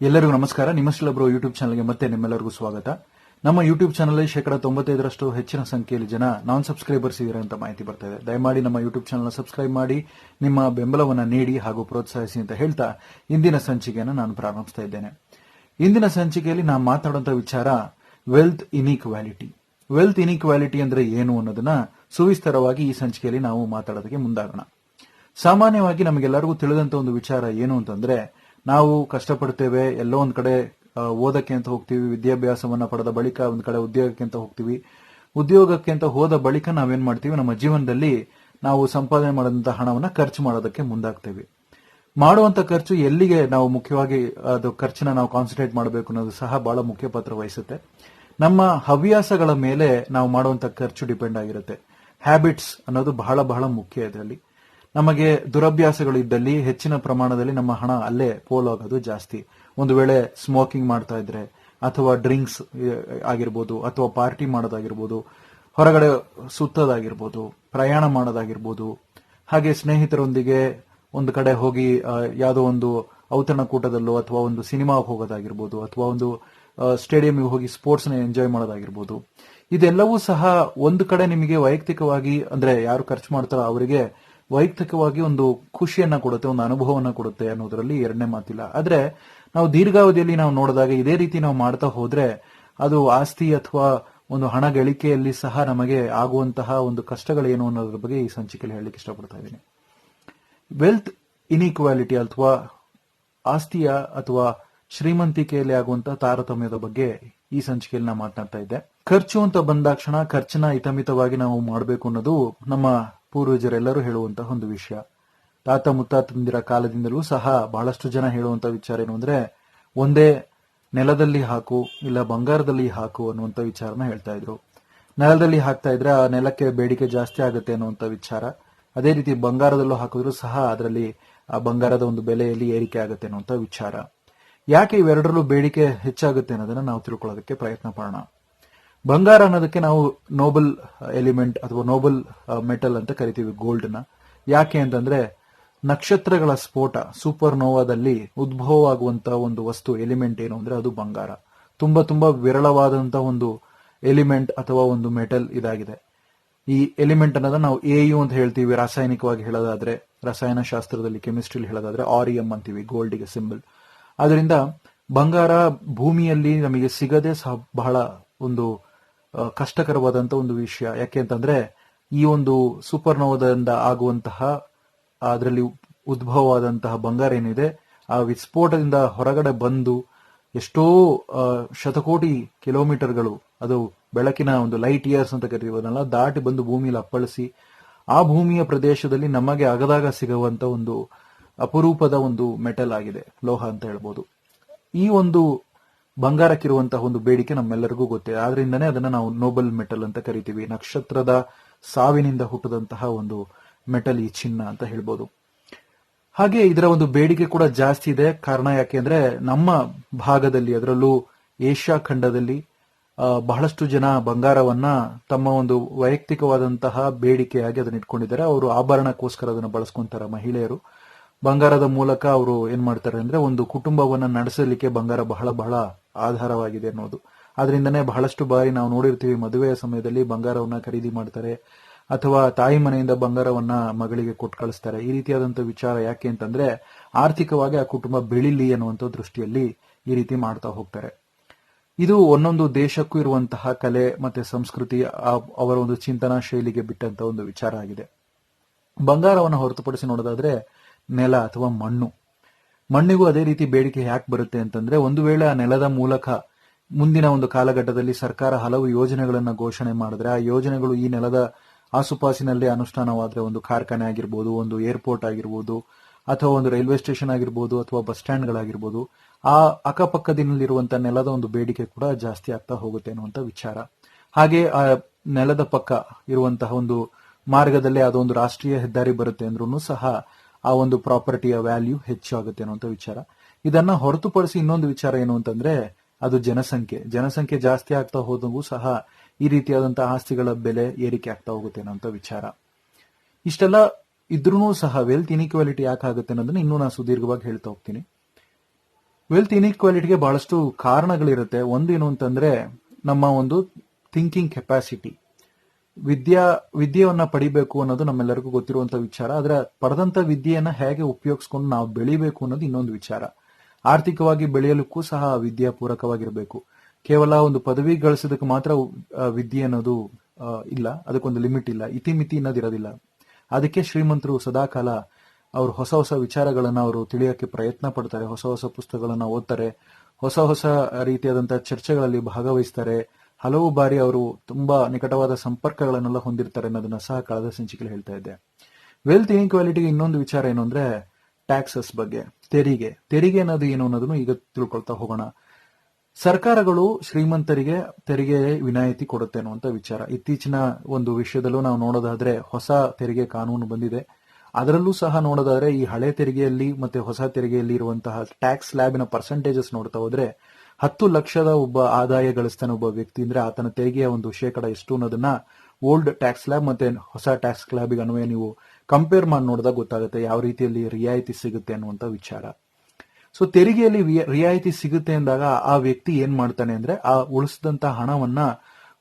ಎಲ್ಲರಿಗೂ ನಮಸ್ಕಾರ. ನಿಮ್ಮಸ್ಲಬ್ರು ಯೂಟ್ಯೂಬ್ ಚಾನಲ್ಗೆ ಮತ್ತೆ ನಿಮ್ಮೆಲ್ಲರಿಗೂ ಸ್ವಾಗತ. ನಮ್ಮ ಯೂಟ್ಯೂಬ್ ಚಾನಲ್ ಶೇಕಡ ತೊಂಬತ್ತೈದರಷ್ಟು ಹೆಚ್ಚಿನ ಸಂಖ್ಯೆಯಲ್ಲಿ ಜನ ನಾನ್ ಸಬ್ಸ್ಕ್ರೈಬರ್ಸ್ ಇದ್ದಾರೆ ಅಂತ ಮಾಹಿತಿ ಬರ್ತಾ ಇದೆ. ದಯಮಾಡಿ ನಮ್ಮ ಯೂಟ್ಯೂಬ್ ಚಾನಲ್ ಸಬ್ಸ್ಕ್ರೈಬ್ ಮಾಡಿ, ನಿಮ್ಮ ಬೆಂಬಲವನ್ನು ನೀಡಿ ಹಾಗೂ ಪ್ರೋತ್ಸಾಹಿಸಿ ಅಂತ ಹೇಳ್ತಾ ಇಂದಿನ ಸಂಚಿಕೆಯನ್ನು ನಾನು ಪ್ರಾರಂಭಿಸ್ತಾ ಇದ್ದೇನೆ. ಇಂದಿನ ಸಂಚಿಕೆಯಲ್ಲಿ ನಾನು ಮಾತಾಡುವಂತ ವಿಚಾರ ವೆಲ್ತ್ ಇನ್ಇಕ್ವಾಲಿಟಿ ವೆಲ್ತ್ ಇನ್ಇಕ್ವಾಲಿಟಿ ಅಂದ್ರೆ ಏನು ಅನ್ನೋದನ್ನ ಸುವಿಸ್ತರವಾಗಿ ಈ ಸಂಚಿಕೆಯಲ್ಲಿ ನಾವು ಮಾತಾಡೋದಕ್ಕೆ ಮುಂದಾಗೋಣ. ಸಾಮಾನ್ಯವಾಗಿ ನಮಗೆಲ್ಲರಿಗೂ ತಿಳಿದಂತ ಒಂದು ವಿಚಾರ ಏನು ಅಂತಂದ್ರೆ ನಾವು ಕಷ್ಟಪಡ್ತೇವೆ, ಎಲ್ಲೋ ಒಂದ್ ಕಡೆ ಓದಕ್ಕೆ ಅಂತ ಹೋಗ್ತೀವಿ, ವಿದ್ಯಾಭ್ಯಾಸವನ್ನ ಪಡೆದ ಬಳಿಕ ಒಂದ್ ಕಡೆ ಉದ್ಯೋಗಕ್ಕೆ ಅಂತ ಹೋಗ್ತೀವಿ. ಉದ್ಯೋಗಕ್ಕೆ ಅಂತ ಹೋದ ಬಳಿಕ ನಾವೇನ್ ಮಾಡ್ತೀವಿ, ನಮ್ಮ ಜೀವನದಲ್ಲಿ ನಾವು ಸಂಪಾದನೆ ಮಾಡಿದಂತ ಹಣವನ್ನ ಖರ್ಚು ಮಾಡೋದಕ್ಕೆ ಮುಂದಾಗ್ತೇವೆ. ಮಾಡುವಂತ ಖರ್ಚು ಎಲ್ಲಿಗೆ ನಾವು ಮುಖ್ಯವಾಗಿ ಅದು ಖರ್ಚನ್ನ ನಾವು ಕಾನ್ಸಂಟ್ರೇಟ್ ಮಾಡಬೇಕು ಅನ್ನೋದು ಸಹ ಬಹಳ ಮುಖ್ಯ ಪಾತ್ರ ವಹಿಸುತ್ತೆ. ನಮ್ಮ ಹವ್ಯಾಸಗಳ ಮೇಲೆ ನಾವು ಮಾಡುವಂತ ಖರ್ಚು ಡಿಪೆಂಡ್ ಆಗಿರುತ್ತೆ. ಹ್ಯಾಬಿಟ್ಸ್ ಅನ್ನೋದು ಬಹಳ ಬಹಳ ಮುಖ್ಯ ಇದರಲ್ಲಿ. ನಮಗೆ ದುರಭ್ಯಾಸಗಳು ಇದ್ದಲ್ಲಿ ಹೆಚ್ಚಿನ ಪ್ರಮಾಣದಲ್ಲಿ ನಮ್ಮ ಹಣ ಅಲ್ಲೇ ಪೋಲಾಗೋದು ಜಾಸ್ತಿ. ಒಂದು ವೇಳೆ ಸ್ಮೋಕಿಂಗ್ ಮಾಡ್ತಾ ಇದ್ರೆ, ಅಥವಾ ಡ್ರಿಂಕ್ಸ್ ಆಗಿರ್ಬೋದು, ಅಥವಾ ಪಾರ್ಟಿ ಮಾಡೋದಾಗಿರ್ಬೋದು, ಹೊರಗಡೆ ಸುತ್ತೋದಾಗಿರ್ಬೋದು, ಪ್ರಯಾಣ ಮಾಡೋದಾಗಿರ್ಬೋದು, ಹಾಗೆ ಸ್ನೇಹಿತರೊಂದಿಗೆ ಒಂದು ಕಡೆ ಹೋಗಿ ಯಾವುದೋ ಒಂದು ಔತಣಕೂಟದಲ್ಲೋ ಅಥವಾ ಒಂದು ಸಿನಿಮಾ ಹೋಗೋದಾಗಿರ್ಬೋದು, ಅಥವಾ ಒಂದು ಸ್ಟೇಡಿಯಂಗೆ ಹೋಗಿ ಸ್ಪೋರ್ಟ್ಸ್ನ ಎಂಜಾಯ್ ಮಾಡೋದಾಗಿರ್ಬೋದು. ಇದೆಲ್ಲವೂ ಸಹ ಒಂದು ಕಡೆ ನಿಮಗೆ ವೈಯಕ್ತಿಕವಾಗಿ, ಅಂದ್ರೆ ಯಾರು ಖರ್ಚು ಮಾಡ್ತಾರೋ ಅವರಿಗೆ ವೈಯಕ್ತಿಕವಾಗಿ ಒಂದು ಖುಷಿಯನ್ನ ಕೊಡುತ್ತೆ, ಒಂದು ಅನುಭವವನ್ನ ಕೊಡುತ್ತೆ ಅನ್ನೋದರಲ್ಲಿ ಎರಡನೇ ಮಾತಿಲ್ಲ. ಆದ್ರೆ ನಾವು ದೀರ್ಘಾವಧಿಯಲ್ಲಿ ನಾವು ನೋಡಿದಾಗ ಇದೇ ರೀತಿ ನಾವು ಮಾಡ್ತಾ ಹೋದ್ರೆ ಅದು ಆಸ್ತಿ ಅಥವಾ ಒಂದು ಹಣ ಗಳಿಕೆಯಲ್ಲಿ ಸಹ ನಮಗೆ ಆಗುವಂತಹ ಒಂದು ಕಷ್ಟಗಳೇನು ಅನ್ನೋದ್ರ ಬಗ್ಗೆ ಈ ಸಂಚಿಕೆಯಲ್ಲಿ ಹೇಳಲಿಕ್ಕೆ ಇಷ್ಟಪಡ್ತಾ ಇದ್ದೀನಿ. ವೆಲ್ತ್ ಇನ್ಇಕ್ವಾಲಿಟಿ ಅಥವಾ ಆಸ್ತಿಯ ಅಥವಾ ಶ್ರೀಮಂತಿಕೆಯಲ್ಲಿ ಆಗುವಂತಹ ತಾರತಮ್ಯದ ಬಗ್ಗೆ ಈ ಸಂಚಿಕೆಯಲ್ಲಿ ನಾವು ಮಾತನಾಡ್ತಾ ಇದ್ದೆ. ಖರ್ಚು ಅಂತ ಬಂದಾಕ್ಷಣ ಖರ್ಚನ್ನ ಹಿತಮಿತವಾಗಿ ನಾವು ಮಾಡಬೇಕು ಅನ್ನೋದು ನಮ್ಮ ಪೂರ್ವಜರೆಲ್ಲರೂ ಹೇಳುವಂತಹ ಒಂದು ವಿಷಯ. ತಾತ ಮುತ್ತಾತಂದಿರ ಕಾಲದಿಂದಲೂ ಸಹ ಬಹಳಷ್ಟು ಜನ ಹೇಳುವಂತ ವಿಚಾರ ಏನು ಅಂದ್ರೆ, ಒಂದೇ ನೆಲದಲ್ಲಿ ಹಾಕು, ಇಲ್ಲ ಬಂಗಾರದಲ್ಲಿ ಹಾಕು ಅನ್ನುವಂತ ವಿಚಾರನ ಹೇಳ್ತಾ ಇದ್ರು. ನೆಲದಲ್ಲಿ ಹಾಕ್ತಾ ಇದ್ರೆ ಆ ನೆಲಕ್ಕೆ ಬೇಡಿಕೆ ಜಾಸ್ತಿ ಆಗುತ್ತೆ ಅನ್ನುವಂಥ ವಿಚಾರ. ಅದೇ ರೀತಿ ಬಂಗಾರದಲ್ಲೂ ಹಾಕಿದ್ರು ಸಹ ಅದರಲ್ಲಿ ಆ ಬಂಗಾರದ ಒಂದು ಬೆಲೆಯಲ್ಲಿ ಏರಿಕೆ ಆಗುತ್ತೆ ಅನ್ನುವಂಥ ವಿಚಾರ. ಯಾಕೆ ಇವೆರಡರಲ್ಲೂ ಬೇಡಿಕೆ ಹೆಚ್ಚಾಗುತ್ತೆ ಅನ್ನೋದನ್ನ ನಾವು ತಿಳ್ಕೊಳ್ಳೋದಕ್ಕೆ ಪ್ರಯತ್ನ ಪಡೋಣ. ಬಂಗಾರ ಅನ್ನೋದಕ್ಕೆ ನಾವು ನೋಬಲ್ ಎಲಿಮೆಂಟ್ ಅಥವಾ ನೋಬಲ್ ಮೆಟಲ್ ಅಂತ ಕರಿತೀವಿ ಗೋಲ್ಡ್ ಯಾಕೆ ಅಂತಂದ್ರೆ ನಕ್ಷತ್ರಗಳ ಸ್ಫೋಟ ಸೂಪರ್ ನೋವಾದಲ್ಲಿ ಉದ್ಭವವಾಗುವಂತಹ ಒಂದು ವಸ್ತು ಎಲಿಮೆಂಟ್ ಏನು ಅಂದ್ರೆ ಅದು ಬಂಗಾರ. ತುಂಬಾ ತುಂಬಾ ವಿರಳವಾದಂತಹ ಒಂದು ಎಲಿಮೆಂಟ್ ಅಥವಾ ಒಂದು ಮೆಟಲ್ ಇದಾಗಿದೆ. ಈ ಎಲಿಮೆಂಟ್ ಅನ್ನೋದನ್ನ ನಾವು ಎ ಯು ಅಂತ ಹೇಳ್ತೀವಿ, ರಾಸಾಯನಿಕವಾಗಿ ಹೇಳೋದಾದ್ರೆ ರಸಾಯನ ಶಾಸ್ತ್ರದಲ್ಲಿ ಕೆಮಿಸ್ಟ್ರಿಲಿ ಹೇಳೋದಾದ್ರೆ ಆರಿಯಂ ಅಂತೀವಿ ಗೋಲ್ಡ್ಗೆ ಸಿಂಬಲ್ ಅದರಿಂದ ಬಂಗಾರ ಭೂಮಿಯಲ್ಲಿ ನಮಗೆ ಸಿಗದೆ ಸಹ ಬಹಳ ಒಂದು ಆ, ಕಷ್ಟಕರವಾದಂತ ಒಂದು ವಿಷಯ. ಯಾಕೆ ಅಂತಂದ್ರೆ ಈ ಒಂದು ಸೂಪರ್ ನೋವದಿಂದ ಆಗುವಂತಹ ಅದರಲ್ಲಿ ಉದ್ಭವವಾದಂತಹ ಬಂಗಾರ ಏನಿದೆ ಆ ವಿಸ್ಫೋಟದಿಂದ ಹೊರಗಡೆ ಬಂದು ಎಷ್ಟೋ ಶತಕೋಟಿ ಕಿಲೋಮೀಟರ್ಗಳು ಅದು ಬೆಳಕಿನ ಒಂದು ಲೈಟ್ ಇಯರ್ಸ್ ಅಂತ ಕರೀತೀವಲ್ಲ ದಾಟಿ ಬಂದು ಭೂಮಿಯಲ್ಲಿ ಅಪ್ಪಳಿಸಿ ಆ ಭೂಮಿಯ ಪ್ರದೇಶದಲ್ಲಿ ನಮಗೆ ಅಗದಾಗ ಸಿಗುವಂತ ಒಂದು ಅಪರೂಪದ ಒಂದು ಮೆಟಲ್ ಆಗಿದೆ ಲೋಹ ಅಂತ ಹೇಳ್ಬೋದು. ಈ ಒಂದು ಬಂಗಾರಕ್ಕಿರುವಂತಹ ಒಂದು ಬೇಡಿಕೆ ನಮ್ಮೆಲ್ಲರಿಗೂ ಗೊತ್ತಿದೆ ಆದ್ರಿಂದನೇ ಅದನ್ನ ನಾವು ನೋಬಲ್ ಮೆಟಲ್ ಅಂತ ಕರಿತೀವಿ. ನಕ್ಷತ್ರದ ಸಾವಿನಿಂದ ಹುಟ್ಟದಂತಹ ಒಂದು ಮೆಟಲ್ ಈ ಚಿನ್ನ ಅಂತ ಹೇಳ್ಬೋದು. ಹಾಗೆ ಇದರ ಒಂದು ಬೇಡಿಕೆ ಕೂಡ ಜಾಸ್ತಿ ಇದೆ. ಕಾರಣ ಯಾಕೆ ಅಂದ್ರೆ ನಮ್ಮ ಭಾಗದಲ್ಲಿ, ಅದರಲ್ಲೂ ಏಷ್ಯಾ ಖಂಡದಲ್ಲಿ ಬಹಳಷ್ಟು ಜನ ಬಂಗಾರವನ್ನ ತಮ್ಮ ಒಂದು ವೈಯಕ್ತಿಕವಾದಂತಹ ಬೇಡಿಕೆಯಾಗಿ ಅದನ್ನ ಇಟ್ಕೊಂಡಿದ್ದಾರೆ. ಅವರು ಆಭರಣಕ್ಕೋಸ್ಕರ ಅದನ್ನ ಬಳಸ್ಕೊಂತಾರೆ ಮಹಿಳೆಯರು. ಬಂಗಾರದ ಮೂಲಕ ಅವರು ಏನ್ ಮಾಡ್ತಾರೆ ಅಂದ್ರೆ ಒಂದು ಕುಟುಂಬವನ್ನ ನಡೆಸಲಿಕ್ಕೆ ಬಂಗಾರ ಬಹಳ ಬಹಳ ಆಧಾರವಾಗಿದೆ ಅನ್ನೋದು. ಅದರಿಂದನೇ ಬಹಳಷ್ಟು ಬಾರಿ ನಾವು ನೋಡಿರ್ತೀವಿ ಮದುವೆಯ ಸಮಯದಲ್ಲಿ ಬಂಗಾರವನ್ನ ಖರೀದಿ ಮಾಡ್ತಾರೆ ಅಥವಾ ತಾಯಿ ಮನೆಯಿಂದ ಬಂಗಾರವನ್ನ ಮಗಳಿಗೆ ಕೊಟ್ಟು ಕಳಿಸ್ತಾರೆ. ಈ ರೀತಿಯಾದಂತ ವಿಚಾರ ಯಾಕೆ ಅಂತಂದ್ರೆ ಆರ್ಥಿಕವಾಗಿ ಆ ಕುಟುಂಬ ಬೆಳಿಲಿ ಅನ್ನುವಂಥ ದೃಷ್ಟಿಯಲ್ಲಿ ಈ ರೀತಿ ಮಾಡ್ತಾ ಹೋಗ್ತಾರೆ. ಇದು ಒಂದೊಂದು ದೇಶಕ್ಕೂ ಇರುವಂತಹ ಕಲೆ ಮತ್ತೆ ಸಂಸ್ಕೃತಿ ಅವರ ಒಂದು ಚಿಂತನಾ ಶೈಲಿಗೆ ಬಿಟ್ಟಂತ ಒಂದು ವಿಚಾರ ಆಗಿದೆ. ಬಂಗಾರವನ್ನು ಹೊರತುಪಡಿಸಿ ನೋಡೋದಾದ್ರೆ ನೆಲ ಅಥವಾ ಮಣ್ಣು. ಮಣ್ಣಿಗೂ ಅದೇ ರೀತಿ ಬೇಡಿಕೆ ಯಾಕೆ ಬರುತ್ತೆ ಅಂತಂದ್ರೆ ಒಂದು ವೇಳೆ ಆ ನೆಲದ ಮೂಲಕ ಮುಂದಿನ ಒಂದು ಕಾಲಘಟ್ಟದಲ್ಲಿ ಸರ್ಕಾರ ಹಲವು ಯೋಜನೆಗಳನ್ನ ಘೋಷಣೆ ಮಾಡಿದ್ರೆ ಆ ಯೋಜನೆಗಳು ಈ ನೆಲದ ಆಸುಪಾಸಿನಲ್ಲಿ ಅನುಷ್ಠಾನವಾದ್ರೆ ಒಂದು ಕಾರ್ಖಾನೆ ಆಗಿರ್ಬೋದು, ಒಂದು ಏರ್ಪೋರ್ಟ್ ಆಗಿರ್ಬೋದು, ಅಥವಾ ಒಂದು ರೈಲ್ವೆ ಸ್ಟೇಷನ್ ಆಗಿರ್ಬೋದು ಅಥವಾ ಬಸ್ ಸ್ಟ್ಯಾಂಡ್ಗಳಾಗಿರ್ಬೋದು, ಆ ಅಕ್ಕಪಕ್ಕದಿನಲ್ಲಿರುವಂತಹ ನೆಲದ ಒಂದು ಬೇಡಿಕೆ ಕೂಡ ಜಾಸ್ತಿ ಆಗ್ತಾ ಹೋಗುತ್ತೆ ಅನ್ನುವಂಥ ವಿಚಾರ. ಹಾಗೆ ಆ ನೆಲದ ಪಕ್ಕ ಇರುವಂತಹ ಒಂದು ಮಾರ್ಗದಲ್ಲಿ ಅದೊಂದು ರಾಷ್ಟ್ರೀಯ ಹೆದ್ದಾರಿ ಬರುತ್ತೆ ಅಂದ್ರೂ ಸಹ ಆ ಒಂದು ಪ್ರಾಪರ್ಟಿಯ ವ್ಯಾಲ್ಯೂ ಹೆಚ್ಚಾಗುತ್ತೆ ಅನ್ನುವಂಥ ವಿಚಾರ. ಇದನ್ನ ಹೊರತುಪಡಿಸಿ ಇನ್ನೊಂದು ವಿಚಾರ ಏನು ಅಂತಂದ್ರೆ, ಅದು ಜನಸಂಖ್ಯೆ. ಜನಸಂಖ್ಯೆ ಜಾಸ್ತಿ ಆಗ್ತಾ ಹೋದಂಗೂ ಸಹ ಈ ರೀತಿಯಾದಂತಹ ಆಸ್ತಿಗಳ ಬೆಲೆ ಏರಿಕೆ ಆಗ್ತಾ ಹೋಗುತ್ತೆ ಅನ್ನೋಂಥ ವಿಚಾರ. ಇಷ್ಟೆಲ್ಲ ಇದ್ರೂ ಸಹ ವೆಲ್ತ್ ಇನ್ಇಕ್ವಾಲಿಟಿ ಯಾಕೆ ಆಗುತ್ತೆ ಅನ್ನೋದನ್ನ ಇನ್ನೂ ನಾನು ಸುದೀರ್ಘವಾಗಿ ಹೇಳ್ತಾ ಹೋಗ್ತೀನಿ. ವೆಲ್ತ್ ಇನ್ಇಕ್ವಾಲಿಟಿಗೆ ಬಹಳಷ್ಟು ಕಾರಣಗಳಿರುತ್ತೆ. ಒಂದೇನು ಅಂತಂದ್ರೆ, ನಮ್ಮ ಒಂದು ಥಿಂಕಿಂಗ್ ಕೆಪಾಸಿಟಿ ವಿದ್ಯಾ, ವಿದ್ಯೆಯನ್ನ ಪಡಿಬೇಕು ಅನ್ನೋದು ನಮ್ಮೆಲ್ಲರಿಗೂ ಗೊತ್ತಿರುವಂತ ವಿಚಾರ. ಆದ್ರೆ ಪಡೆದಂತ ವಿದ್ಯೆಯನ್ನ ಹೇಗೆ ಉಪಯೋಗಿಸ್ಕೊಂಡು ನಾವು ಬೆಳಿಬೇಕು ಅನ್ನೋದು ಇನ್ನೊಂದು ವಿಚಾರ. ಆರ್ಥಿಕವಾಗಿ ಬೆಳೆಯಲಿಕ್ಕೂ ಸಹ ವಿದ್ಯೆ ಪೂರಕವಾಗಿರಬೇಕು. ಕೇವಲ ಒಂದು ಪದವಿ ಗಳಿಸೋದಕ್ಕೆ ಮಾತ್ರ ವಿದ್ಯೆ ಅನ್ನೋದು ಇಲ್ಲ. ಅದಕ್ಕೊಂದು ಲಿಮಿಟ್ ಇಲ್ಲ. ಇತಿಮಿತಿ ಅನ್ನೋದು ಇರೋದಿಲ್ಲ. ಅದಕ್ಕೆ ಶ್ರೀಮಂತರು ಸದಾಕಾಲ ಅವರು ಹೊಸ ಹೊಸ ವಿಚಾರಗಳನ್ನ ಅವರು ತಿಳಿಯೋಕೆ ಪ್ರಯತ್ನ ಪಡ್ತಾರೆ. ಹೊಸ ಹೊಸ ಪುಸ್ತಕಗಳನ್ನ ಓದ್ತಾರೆ. ಹೊಸ ಹೊಸ ರೀತಿಯಾದಂತಹ ಚರ್ಚೆಗಳಲ್ಲಿ ಭಾಗವಹಿಸ್ತಾರೆ. ಹಲವು ಬಾರಿ ಅವರು ತುಂಬಾ ನಿಕಟವಾದ ಸಂಪರ್ಕಗಳನ್ನೆಲ್ಲ ಹೊಂದಿರ್ತಾರೆ ಅನ್ನೋದನ್ನ ಸಹ ಕಳೆದ ಸಂಚಿಕೆಯಲ್ಲಿ ಹೇಳ್ತಾ ಇದ್ದೆ. ವೆಲ್ತ್ ಇನ್ಕ್ವಾಲಿಟಿಗೆ ಇನ್ನೊಂದು ವಿಚಾರ ಏನು ಅಂದ್ರೆ ಟ್ಯಾಕ್ಸಸ್ ಬಗ್ಗೆ, ತೆರಿಗೆ. ತೆರಿಗೆ ಅನ್ನೋದು ಏನು ಅನ್ನೋದನ್ನು ಈಗ ತಿಳ್ಕೊಳ್ತಾ ಹೋಗೋಣ. ಸರ್ಕಾರಗಳು ಶ್ರೀಮಂತರಿಗೆ ತೆರಿಗೆ ವಿನಾಯಿತಿ ಕೊಡುತ್ತೆ ಅನ್ನುವಂತ ವಿಚಾರ. ಇತ್ತೀಚಿನ ಒಂದು ವಿಷಯದಲ್ಲೂ ನಾವು ನೋಡೋದಾದ್ರೆ ಹೊಸ ತೆರಿಗೆ ಕಾನೂನು ಬಂದಿದೆ. ಅದರಲ್ಲೂ ಸಹ ನೋಡೋದಾದ್ರೆ ಈ ಹಳೆ ತೆರಿಗೆಯಲ್ಲಿ ಮತ್ತೆ ಹೊಸ ತೆರಿಗೆಯಲ್ಲಿ ಇರುವಂತಹ ಟ್ಯಾಕ್ಸ್ ಸ್ಲ್ಯಾಬಿನ ಪರ್ಸೆಂಟೇಜಸ್ ನೋಡ್ತಾ ಹೋದ್ರೆ ಹತ್ತು ಲಕ್ಷದ ಒಬ್ಬ ಆದಾಯ ಗಳಿಸ್ತಾನೆ ಒಬ್ಬ ವ್ಯಕ್ತಿ ಅಂದ್ರೆ ಆತನ ತೆರಿಗೆಯ ಒಂದು ಶೇಕಡ ಎಷ್ಟು ಅನ್ನೋದನ್ನ ಓಲ್ಡ್ ಟ್ಯಾಕ್ಸ್ ಸ್ಲ್ಯಾಬ್ ಮತ್ತೆ ಹೊಸ ಟ್ಯಾಕ್ಸ್ ಸ್ಲ್ಯಾಬ್ಗೆ ಅನ್ವಯ ನೀವು ಕಂಪೇರ್ ಮಾಡಿ ನೋಡಿದಾಗ ಗೊತ್ತಾಗುತ್ತೆ ಯಾವ ರೀತಿಯಲ್ಲಿ ರಿಯಾಯಿತಿ ಸಿಗುತ್ತೆ ಅನ್ನುವಂತ ವಿಚಾರ. ಸೊ ತೆರಿಗೆಯಲ್ಲಿ ರಿಯಾಯಿತಿ ಸಿಗುತ್ತೆ ಅಂದಾಗ ಆ ವ್ಯಕ್ತಿ ಏನ್ ಮಾಡ್ತಾನೆ ಅಂದ್ರೆ ಆ ಉಳಿಸಿದಂತ ಹಣವನ್ನ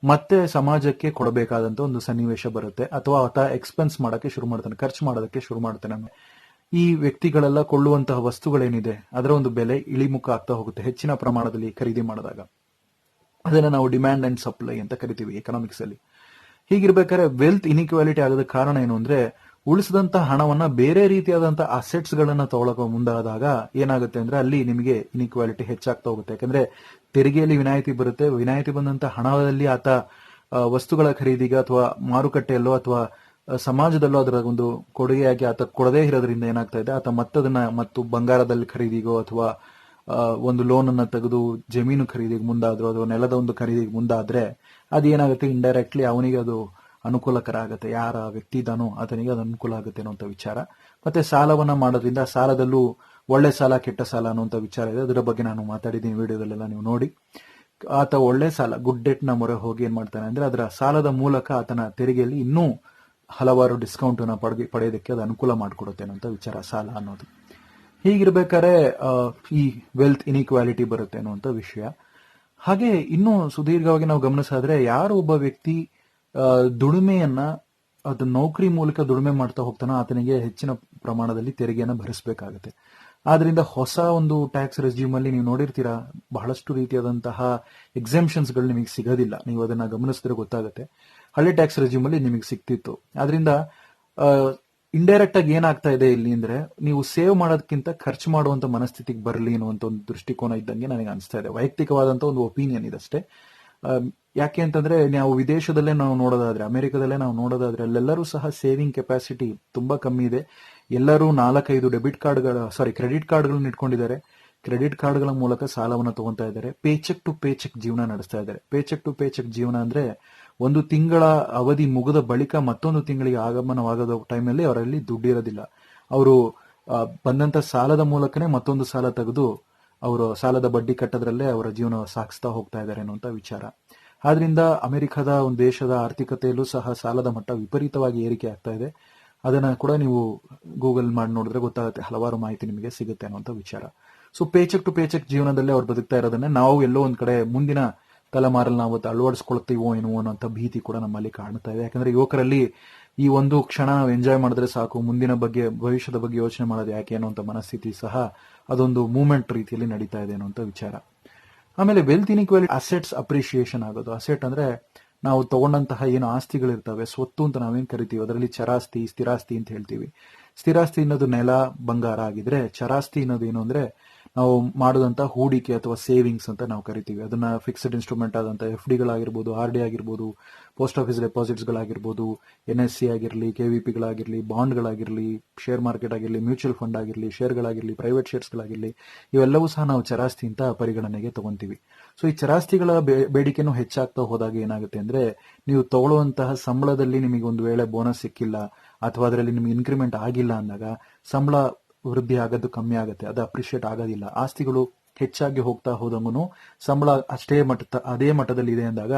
ಮತ್ತೆ ಸಮಾಜಕ್ಕೆ ಕೊಡಬೇಕಾದಂತ ಒಂದು ಸನ್ನಿವೇಶ ಬರುತ್ತೆ ಅಥವಾ ಆತ ಎಕ್ಸ್ಪೆನ್ಸ್ ಮಾಡಕ್ಕೆ ಶುರು ಮಾಡ್ತಾನೆ, ಖರ್ಚು ಮಾಡೋದಕ್ಕೆ ಶುರು ಮಾಡ್ತಾನೆ. ಈ ವ್ಯಕ್ತಿಗಳೆಲ್ಲ ಕೊಳ್ಳುವಂತಹ ವಸ್ತುಗಳೇನಿದೆ, ಅದರ ಒಂದು ಬೆಲೆ ಇಳಿಮುಖ ಆಗ್ತಾ ಹೋಗುತ್ತೆ ಹೆಚ್ಚಿನ ಪ್ರಮಾಣದಲ್ಲಿ ಖರೀದಿ ಮಾಡಿದಾಗ. ಅದನ್ನ ನಾವು ಡಿಮ್ಯಾಂಡ್ ಅಂಡ್ ಸಪ್ಲೈ ಅಂತ ಕರಿತೀವಿ ಎಕನಾಮಿಕ್ಸ್ ಅಲ್ಲಿ. ಹೀಗಿರ್ಬೇಕಾದ್ರೆ ವೆಲ್ತ್ ಇನ್ಇಕ್ವಾಲಿಟಿ ಆಗದ ಕಾರಣ ಏನು ಅಂದ್ರೆ, ಉಳಿಸಿದಂತ ಹಣವನ್ನ ಬೇರೆ ರೀತಿಯಾದಂತಹ ಅಸೆಟ್ಸ್ ಗಳನ್ನ ತಗೊಳಕ ಮುಂದಾದಾಗ ಏನಾಗುತ್ತೆ ಅಂದ್ರೆ ಅಲ್ಲಿ ನಿಮಗೆ ಇನ್ಇಕ್ವಾಲಿಟಿ ಹೆಚ್ಚಾಗ್ತಾ ಹೋಗುತ್ತೆ. ಯಾಕಂದ್ರೆ ತೆರಿಗೆಯಲ್ಲಿ ವಿನಾಯಿತಿ ಬರುತ್ತೆ, ವಿನಾಯಿತಿ ಬಂದಂತ ಹಣದಲ್ಲಿ ಆತ ವಸ್ತುಗಳ ಖರೀದಿಗೆ ಅಥವಾ ಮಾರುಕಟ್ಟೆಯಲ್ಲೋ ಅಥವಾ ಸಮಾಜದಲ್ಲೋ ಅದರ ಒಂದು ಕೊಡುಗೆಯಾಗಿ ಆತ ಕೊಡದೇ ಇರೋದ್ರಿಂದ ಏನಾಗ್ತಾ ಇದೆ? ಆತ ಮತ್ತದನ್ನ ಮತ್ತು ಬಂಗಾರದಲ್ಲಿ ಖರೀದಿಗೋ ಅಥವಾ ಒಂದು ಲೋನ್ ಅನ್ನ ತೆಗೆದು ಜಮೀನು ಖರೀದಿಗೆ ಮುಂದಾದ್ರು ಅಥವಾ ನೆಲದ ಒಂದು ಖರೀದಿಗೆ ಮುಂದಾದ್ರೆ ಅದೇನಾಗುತ್ತೆ ಇಂಡೈರೆಕ್ಟ್ಲಿ ಅವನಿಗೆ ಅದು ಅನುಕೂಲಕರ ಆಗುತ್ತೆ. ಯಾರ ವ್ಯಕ್ತಿ ಇದ್ದಾನೋ ಆತನಿಗೆ ಅದು ಅನುಕೂಲ ಆಗುತ್ತೆ ಅನ್ನುವಂಥ ವಿಚಾರ. ಮತ್ತೆ ಸಾಲವನ್ನ ಮಾಡೋದ್ರಿಂದ ಸಾಲದಲ್ಲೂ ಒಳ್ಳೆ ಸಾಲ, ಕೆಟ್ಟ ಸಾಲ ಅನ್ನುವಂಥ ವಿಚಾರ ಇದೆ. ಅದರ ಬಗ್ಗೆ ನಾನು ಮಾತಾಡಿದ್ದೀನಿ ವಿಡಿಯೋದಲ್ಲೆಲ್ಲ ನೀವು ನೋಡಿ. ಆತ ಒಳ್ಳೆ ಸಾಲ, ಗುಡ್ ಡೆಟ್ನ ಮೊರೆ ಹೋಗಿ ಏನ್ ಮಾಡ್ತಾನೆ ಅಂದ್ರೆ ಅದರ ಸಾಲದ ಮೂಲಕ ಆತನ ತೆರಿಗೆಯಲ್ಲಿ ಇನ್ನೂ ಹಲವಾರು ಡಿಸ್ಕೌಂಟ್ ಅನ್ನ ಪಡೆದು, ಪಡೆಯೋದಕ್ಕೆ ಅದು ಅನುಕೂಲ ಮಾಡಿಕೊಡುತ್ತೆ ಅನ್ನೋಂಥ ವಿಚಾರ, ಸಾಲ ಅನ್ನೋದು. ಹೀಗಿರ್ಬೇಕಾದ್ರೆ ಈ ವೆಲ್ತ್ ಇನ್ಇಕ್ವಾಲಿಟಿ ಬರುತ್ತೆ ಅನ್ನುವಂಥ ವಿಷಯ. ಹಾಗೆ ಇನ್ನೂ ಸುದೀರ್ಘವಾಗಿ ನಾವು ಗಮನಿಸಾದ್ರೆ, ಯಾರು ಒಬ್ಬ ವ್ಯಕ್ತಿ ದುಡಿಮೆಯನ್ನ, ಅದು ನೌಕರಿ ಮೂಲಕ ದುಡಿಮೆ ಮಾಡ್ತಾ ಹೋಗ್ತಾನೋ ಆತನಿಗೆ ಹೆಚ್ಚಿನ ಪ್ರಮಾಣದಲ್ಲಿ ತೆರಿಗೆಯನ್ನು ಭರಿಸಬೇಕಾಗುತ್ತೆ. ಆದ್ರಿಂದ ಹೊಸ ಒಂದು ಟ್ಯಾಕ್ಸ್ ರೆಸ್ಯೂಮ್ ಅಲ್ಲಿ ನೀವು ನೋಡಿರ್ತೀರಾ ಬಹಳಷ್ಟು ರೀತಿಯಾದಂತಹ ಎಕ್ಸಾಮ್ಷನ್ಸ್ಗಳು ನಿಮಗೆ ಸಿಗೋದಿಲ್ಲ. ನೀವು ಅದನ್ನ ಗಮನಿಸಿದ್ರೆ ಗೊತ್ತಾಗುತ್ತೆ. ಹಳೆ ಟ್ಯಾಕ್ಸ್ ರೆಸ್ಯೂಮ್ ಅಲ್ಲಿ ನಿಮಗೆ ಸಿಕ್ತಿತ್ತು ಆದ್ರಿಂದ ಇಂಡೈರೆಕ್ಟ್ ಆಗಿ ಏನಾಗ್ತಾ ಇದೆ ಇಲ್ಲಿ ಅಂದ್ರೆ ನೀವು ಸೇವ್ ಮಾಡೋದಕ್ಕಿಂತ ಖರ್ಚು ಮಾಡುವಂತ ಮನಸ್ಥಿತಿಗೆ ಬರಲಿ ಅನ್ನುವಂತ ಒಂದು ದೃಷ್ಟಿಕೋನ ಇದ್ದಂಗೆ ನನಗೆ ಅನಿಸ್ತಾ ಇದೆ. ವೈಯಕ್ತಿಕವಾದಂತ ಒಂದು ಒಪಿನಿಯನ್ ಆಮ್, ಯಾಕೆ ಅಂತಂದ್ರೆ ನಾವು ವಿದೇಶದಲ್ಲೇ ನಾವು ನೋಡೋದಾದ್ರೆ, ಅಮೆರಿಕದಲ್ಲೇ ನಾವು ನೋಡೋದಾದ್ರೆ, ಅಲ್ಲೆಲ್ಲರೂ ಸಹ ಸೇವಿಂಗ್ ಕೆಪಾಸಿಟಿ ತುಂಬಾ ಕಮ್ಮಿ ಇದೆ. ಎಲ್ಲರೂ ನಾಲ್ಕೈದು ಡೆಬಿಟ್ ಕಾರ್ಡ್ಗಳ ಸಾರಿ ಕ್ರೆಡಿಟ್ ಕಾರ್ಡ್ಗಳನ್ನ ಇಟ್ಕೊಂಡಿದ್ದಾರೆ. ಕ್ರೆಡಿಟ್ ಕಾರ್ಡ್ಗಳ ಮೂಲಕ ಸಾಲವನ್ನು ತಗೊಂತಾ ಇದ್ದಾರೆ. ಪೇಚೆಕ್ ಟು ಪೇಚೆಕ್ ಜೀವನ ನಡೆಸ್ತಾ ಇದ್ದಾರೆ. ಪೇಚೆಕ್ ಟು ಪೇಚೆಕ್ ಜೀವನ ಅಂದ್ರೆ ಒಂದು ತಿಂಗಳ ಅವಧಿ ಮುಗಿದ ಬಳಿಕ ಮತ್ತೊಂದು ತಿಂಗಳಿಗೆ ಆಗಮನವಾಗದ ಟೈಮಲ್ಲಿ ಅವರಲ್ಲಿ ದುಡ್ಡಿರೋದಿಲ್ಲ ಅವರು ಬಂದಂತ ಸಾಲದ ಮೂಲಕನೇ ಮತ್ತೊಂದು ಸಾಲ ತೆಗೆದು ಅವರು ಸಾಲದ ಬಡ್ಡಿ ಕಟ್ಟದ್ರಲ್ಲೇ ಅವರ ಜೀವನ ಸಾಗಿಸ್ತಾ ಹೋಗ್ತಾ ಇದ್ದಾರೆ ಅನ್ನುವಂಥ ವಿಚಾರ. ಆದ್ರಿಂದ ಅಮೆರಿಕದ ಒಂದು ದೇಶದ ಆರ್ಥಿಕತೆಯಲ್ಲೂ ಸಹ ಸಾಲದ ಮಟ್ಟ ವಿಪರೀತವಾಗಿ ಏರಿಕೆ ಆಗ್ತಾ ಇದೆ. ಅದನ್ನ ಕೂಡ ನೀವು ಗೂಗಲ್ ಮಾಡಿ ನೋಡಿದ್ರೆ ಗೊತ್ತಾಗುತ್ತೆ, ಹಲವಾರು ಮಾಹಿತಿ ನಿಮಗೆ ಸಿಗುತ್ತೆ ಅನ್ನುವಂಥ ವಿಚಾರ. ಸೊ ಪೇಚಕ್ ಟು ಪೇಚಕ್ ಜೀವನದಲ್ಲೇ ಅವ್ರು ಬದುಕ್ತಾ ಇರೋದನ್ನ ನಾವು ಎಲ್ಲೋ ಒಂದ್ ಕಡೆ ಮುಂದಿನ ತಲೆಮಾರಲ್ಲಿ ನಾವು ಅಳವಡಿಸ್ಕೊಳ್ತೀವೋ ಏನೋ ಅನ್ನೋಂಥ ಭೀತಿ ಕೂಡ ನಮ್ಮಲ್ಲಿ ಕಾಣ್ತಾ ಇದೆ. ಯಾಕಂದ್ರೆ ಯುವಕರಲ್ಲಿ ಈ ಒಂದು ಕ್ಷಣ ನಾವು ಎಂಜಾಯ್ ಮಾಡಿದ್ರೆ ಸಾಕು, ಮುಂದಿನ ಬಗ್ಗೆ, ಭವಿಷ್ಯದ ಬಗ್ಗೆ ಯೋಚನೆ ಮಾಡೋದು ಯಾಕೆ ಅನ್ನೋಂಥ ಮನಸ್ಥಿತಿ ಸಹ ಅದೊಂದು ಮೂವ್ಮೆಂಟ್ ರೀತಿಯಲ್ಲಿ ನಡೀತಾ ಇದೆ ಅನ್ನುವಂಥ ವಿಚಾರ. ಆಮೇಲೆ ವೆಲ್ತ್ ಇನ್ಇಕ್ವಾಲಿಟಿ ಅಸೆಟ್ಸ್ ಅಪ್ರಿಷಿಯೇಷನ್ ಆಗೋದು. ಅಸೆಟ್ ಅಂದ್ರೆ ನಾವು ತಗೊಂಡಂತಹ ಏನು ಆಸ್ತಿಗಳಿರ್ತವೆ, ಸ್ವತ್ತು ಅಂತ ನಾವೇನು ಕರಿತೀವಿ? ಅದರಲ್ಲಿ ಚರಾಸ್ತಿ, ಸ್ಥಿರಾಸ್ತಿ ಅಂತ ಹೇಳ್ತೀವಿ. ಸ್ಥಿರಾಸ್ತಿ ಅನ್ನೋದು ನೆಲ, ಬಂಗಾರ ಆಗಿದ್ರೆ ಚರಾಸ್ತಿ ಅನ್ನೋದು ಏನು ಅಂದ್ರೆ ನಾವು ಮಾಡಿದಂತ ಹೂಡಿಕೆ ಅಥವಾ ಸೇವಿಂಗ್ಸ್ ಅಂತ ನಾವು ಕರಿತೀವಿ. ಅದನ್ನ ಫಿಕ್ಸ್ಡ್ ಇನ್ಸ್ಟ್ರೂಮೆಂಟ್ ಆದಂತ ಎಫ್ ಡಿಗಳಾಗಿರ್ಬೋದು ಆರ್ ಡಿ ಆಗಿರ್ಬೋದು ಪೋಸ್ಟ್ ಆಫೀಸ್ ಡೆಪಾಸಿಟ್ಸ್ ಗಳಾಗಿರ್ಬೋದು ಎನ್ ಎಸ್ ಸಿ ಆಗಿರಲಿ ಕೆ ವಿ ಪಿಗಳಾಗಿರಲಿ ಬಾಂಡ್ಗಳಾಗಿರಲಿ ಶೇರ್ ಮಾರ್ಕೆಟ್ ಆಗಿರಲಿ ಮ್ಯೂಚುವಲ್ ಫಂಡ್ ಆಗಿರಲಿ ಶೇರ್ಗಳಾಗಿರಲಿ ಪ್ರೈವೇಟ್ ಶೇರ್ಸ್ಗಳಾಗಿರಲಿ ಇವೆಲ್ಲವೂ ಸಹ ನಾವು ಚರಾಸ್ತಿ ಅಂತ ಪರಿಗಣನೆಗೆ ತಗೊಂತೀವಿ. ಸೊ ಈ ಚರಾಸ್ತಿಗಳ ಬೇಡಿಕೆನೂ ಹೆಚ್ಚಾಗ್ತಾ ಹೋದಾಗ ಏನಾಗುತ್ತೆ ಅಂದ್ರೆ ನೀವು ತಗೊಳ್ಳುವಂತಹ ಸಂಬಳದಲ್ಲಿ ನಿಮಗೆ ಒಂದು ವೇಳೆ ಬೋನಸ್ ಸಿಕ್ಕಿಲ್ಲ ಅಥವಾ ಅದರಲ್ಲಿ ನಿಮಗೆ ಇನ್ಕ್ರಿಮೆಂಟ್ ಆಗಿಲ್ಲ ಅಂದಾಗ ಸಂಬಳ ವೃದ್ಧಿ ಆಗೋದು ಕಮ್ಮಿ ಆಗುತ್ತೆ, ಅದು ಅಪ್ರಿಷಿಯೇಟ್ ಆಗೋದಿಲ್ಲ. ಆಸ್ತಿಗಳು ಹೆಚ್ಚಾಗಿ ಹೋಗ್ತಾ ಹೋದಂಗೂ ಸಂಬಳ ಅಷ್ಟೇ ಮಟ್ಟ ಅದೇ ಮಟ್ಟದಲ್ಲಿ ಇದೆ ಅಂದಾಗ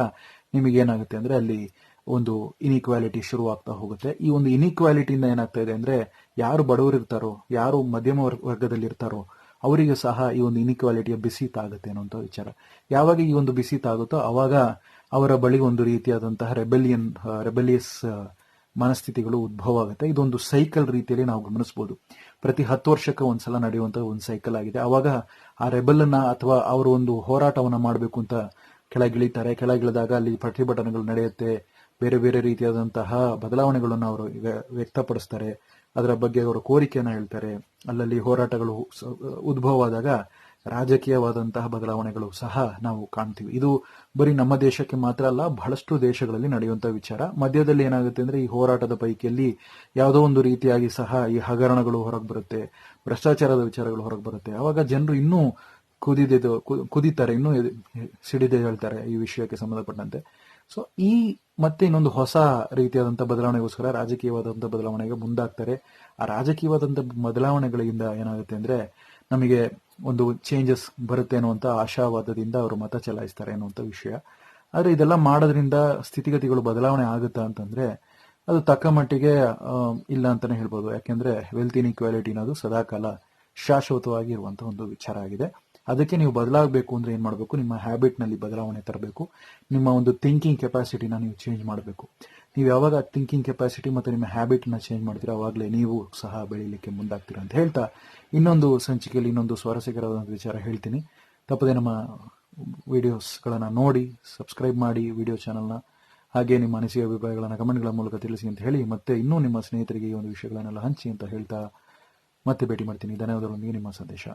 ನಿಮಗೆ ಏನಾಗುತ್ತೆ ಅಂದ್ರೆ ಅಲ್ಲಿ ಒಂದು ಇನ್ಇಕ್ವಾಲಿಟಿ ಶುರು ಆಗ್ತಾ ಹೋಗುತ್ತೆ. ಈ ಒಂದು ಇನ್ಇಕ್ವಾಲಿಟಿಯಿಂದ ಏನಾಗ್ತಾ ಇದೆ ಅಂದ್ರೆ ಯಾರು ಬಡವರು ಇರ್ತಾರೋ, ಯಾರು ಮಧ್ಯಮ ವರ್ಗ- ವರ್ಗದಲ್ಲಿ ಇರ್ತಾರೋ ಅವರಿಗೆ ಸಹ ಈ ಒಂದು ಇನ್ಇಕ್ವಾಲಿಟಿಯ ಬಿಸಿ ತಾಗುತ್ತೆ ಅನ್ನುವಂಥ ವಿಚಾರ. ಯಾವಾಗ ಈ ಒಂದು ಬಿಸಿ ತಾಗುತ್ತೋ ಅವಾಗ ಅವರ ಬಳಿ ಒಂದು ರೀತಿಯಾದಂತಹ ರೆಬೆಲಿಯನ್ ರೆಬೆಲಿಯಸ್ ಮನಸ್ಥಿತಿಗಳು ಉದ್ಭವ ಆಗುತ್ತೆ ಇದೊಂದು ಸೈಕಲ್ ರೀತಿಯಲ್ಲಿ ನಾವು ಗಮನಿಸಬಹುದು ಪ್ರತಿ ಹತ್ತು ವರ್ಷಕ್ಕೆ ಒಂದ್ಸಲ ನಡೆಯುವಂತ ಒಂದು ಸೈಕಲ್ ಆಗಿದೆ. ಅವಾಗ ಆ ರೆಬಲ್ ಅನ್ನ ಅಥವಾ ಅವರು ಒಂದು ಹೋರಾಟವನ್ನ ಮಾಡಬೇಕು ಅಂತ ಕೆಳಗಿಳಿತಾರೆ. ಕೆಳಗಿಳಿದಾಗ ಅಲ್ಲಿ ಪ್ರತಿಭಟನೆಗಳು ನಡೆಯುತ್ತೆ. ಬೇರೆ ಬೇರೆ ರೀತಿಯಾದಂತಹ ಬದಲಾವಣೆಗಳನ್ನು ಅವರು ವ್ಯ- ವ್ಯಕ್ತಪಡಿಸ್ತಾರೆ. ಅದರ ಬಗ್ಗೆ ಅವರು ಕೋರಿಕೆಯನ್ನ ಹೇಳ್ತಾರೆ. ಅಲ್ಲಲ್ಲಿ ಹೋರಾಟಗಳು ಉದ್ಭವ ಉದ್ಭವವಾದಾಗ ರಾಜಕೀಯವಾದಂತಹ ಬದಲಾವಣೆಗಳು ಸಹ ನಾವು ಕಾಣ್ತೀವಿ. ಇದು ಬರೀ ನಮ್ಮ ದೇಶಕ್ಕೆ ಮಾತ್ರ ಅಲ್ಲ, ಬಹಳಷ್ಟು ದೇಶಗಳಲ್ಲಿ ನಡೆಯುವಂತಹ ವಿಚಾರ. ಮಧ್ಯದಲ್ಲಿ ಏನಾಗುತ್ತೆ ಅಂದ್ರೆ ಈ ಹೋರಾಟದ ಪೈಕಿಯಲ್ಲಿ ಯಾವುದೋ ಒಂದು ರೀತಿಯಾಗಿ ಸಹ ಈ ಹಗರಣಗಳು ಹೊರಗೆ ಬರುತ್ತೆ, ಭ್ರಷ್ಟಾಚಾರದ ವಿಚಾರಗಳು ಹೊರಗೆ ಬರುತ್ತೆ. ಆವಾಗ ಜನರು ಇನ್ನೂ ಕುದಿದು ಕುದಿತಾರೆ, ಇನ್ನೂ ಸಿಡಿದೆ ಹೇಳ್ತಾರೆ ಈ ವಿಷಯಕ್ಕೆ ಸಂಬಂಧಪಟ್ಟಂತೆ. ಸೊ ಈ ಮತ್ತೆ ಇನ್ನೊಂದು ಹೊಸ ರೀತಿಯಾದಂಥ ಬದಲಾವಣೆಗೋಸ್ಕರ ರಾಜಕೀಯವಾದಂಥ ಬದಲಾವಣೆಗೆ ಮುಂದಾಗ್ತಾರೆ. ಆ ರಾಜಕೀಯವಾದಂಥ ಬದಲಾವಣೆಗಳಿಂದ ಏನಾಗುತ್ತೆ ಅಂದ್ರೆ ನಮಗೆ ಒಂದು ಚೇಂಜಸ್ ಬರುತ್ತೆ ಅನ್ನುವಂಥ ಆಶಾವಾದದಿಂದ ಅವರು ಮತ ಚಲಾಯಿಸ್ತಾರೆ ಅನ್ನುವಂಥ ವಿಷಯ. ಆದ್ರೆ ಇದೆಲ್ಲ ಮಾಡೋದ್ರಿಂದ ಸ್ಥಿತಿಗತಿಗಳು ಬದಲಾವಣೆ ಆಗುತ್ತಾ ಅಂತಂದ್ರೆ ಅದು ತಕ್ಕ ಮಟ್ಟಿಗೆ ಇಲ್ಲ ಅಂತಾನೆ ಹೇಳ್ಬೋದು. ಯಾಕೆಂದ್ರೆ ವೆಲ್ತ್ ಇನ್ಇಕ್ವಾಲಿಟಿ ಅನ್ನೋದು ಸದಾಕಾಲ ಶಾಶ್ವತವಾಗಿ ಇರುವಂತ ಒಂದು ವಿಚಾರ ಆಗಿದೆ. ಅದಕ್ಕೆ ನೀವು ಬದಲಾಗಬೇಕು ಅಂದ್ರೆ ಏನ್ ಮಾಡಬೇಕು? ನಿಮ್ಮ ಹ್ಯಾಬಿಟ್ನಲ್ಲಿ ಬದಲಾವಣೆ ತರಬೇಕು. ನಿಮ್ಮ ಒಂದು ಥಿಂಕಿಂಗ್ ಕೆಪಾಸಿಟಿನ ನೀವು ಚೇಂಜ್ ಮಾಡಬೇಕು. ನೀವು ಯಾವಾಗ ಥಿಂಕಿಂಗ್ ಕೆಪಾಸಿಟಿ ಮತ್ತು ನಿಮ್ಮ ಹ್ಯಾಬಿಟ್ನ ಚೇಂಜ್ ಮಾಡ್ತೀರಾ ಅವಾಗಲೇ ನೀವು ಸಹ ಬೆಳೀಲಿಕ್ಕೆ ಮುಂದಾಗ್ತೀರಾ ಅಂತ ಹೇಳ್ತಾ ಇನ್ನೊಂದು ಸಂಚಿಕೆಯಲ್ಲಿ ಇನ್ನೊಂದು ಸ್ವಾರಸ್ಯಕರವಾದ ವಿಚಾರ ಹೇಳ್ತೀನಿ. ತಪ್ಪದೆ ನಮ್ಮ ವಿಡಿಯೋಸ್ಗಳನ್ನು ನೋಡಿ ಸಬ್ಸ್ಕ್ರೈಬ್ ಮಾಡಿ ವಿಡಿಯೋ ಚಾನಲ್ನ ಹಾಗೆ ನಿಮ್ಮ ಅನಿಸಿಕೆ ಅಭಿಪ್ರಾಯಗಳನ್ನು ಕಮೆಂಟ್ಗಳ ಮೂಲಕ ತಿಳಿಸಿ ಅಂತ ಹೇಳಿ ಮತ್ತೆ ಇನ್ನೂ ನಿಮ್ಮ ಸ್ನೇಹಿತರಿಗೆ ಈ ಒಂದು ವಿಷಯಗಳನ್ನೆಲ್ಲ ಹಂಚಿ ಅಂತ ಹೇಳ್ತಾ ಮತ್ತೆ ಭೇಟಿ ಮಾಡ್ತೀನಿ. ಧನ್ಯವಾದಗಳೊಂದಿಗೆ ನಿಮ್ಮ ಸಂದೇಶ.